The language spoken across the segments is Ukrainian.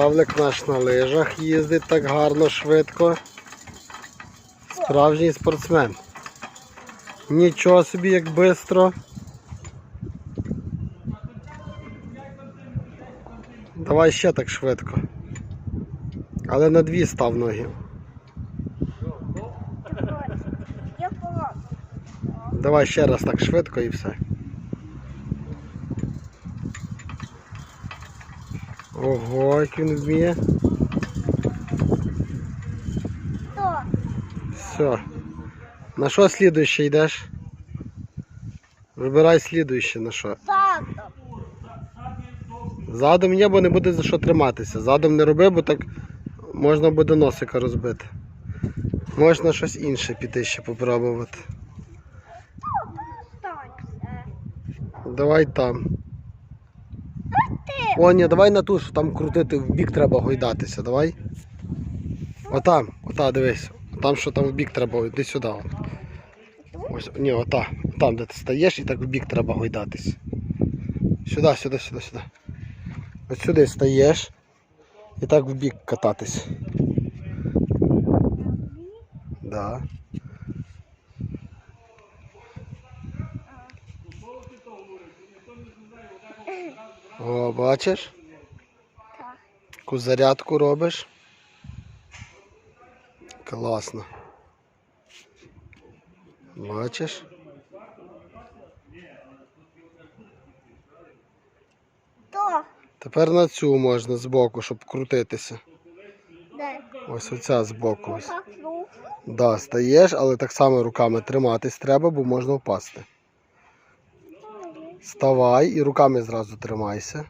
Павлик наш на лижах їздить так гарно, швидко. Справжній спортсмен. Нічого собі, як бистро. Давай ще так швидко. Але на дві став ноги. Давай ще раз так швидко і все. Ого, як він вміє. То. Все. На що слідуще йдеш? Вибирай слідуще на що. Задом є, бо не буде за що триматися. Задом не роби, бо так можна буде носика розбити. Можна щось інше піти ще попробувати. Давай там. Ти. О, ні, давай на ту, що там крутити, в бік треба гойдатися, давай. Отам, ота, дивись. Там, що там в бік треба, йди сюди. Ось, ні, ота. Там, де ти стаєш, і так в бік треба гойдатись. Сюди, сюди, сюди, сюди. Ось сюди стаєш і так в бік кататись. Да. О, бачиш? Так. Таку зарядку робиш. Класно. Бачиш? То. Тепер на цю можна збоку, щоб крутитися. Де? Ось оця збоку. Ось. Так, ну. Да, стаєш, але так само руками триматись треба, бо можна впасти. Вставай і руками зразу тримайся.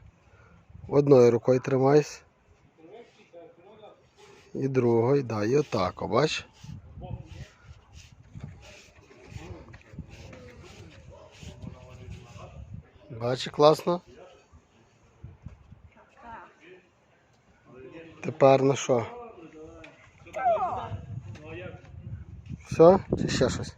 Одною рукою тримайся. І другою, да, і отак, бач. Бачиш, класно? Тепер на що? Все? Чи ще щось?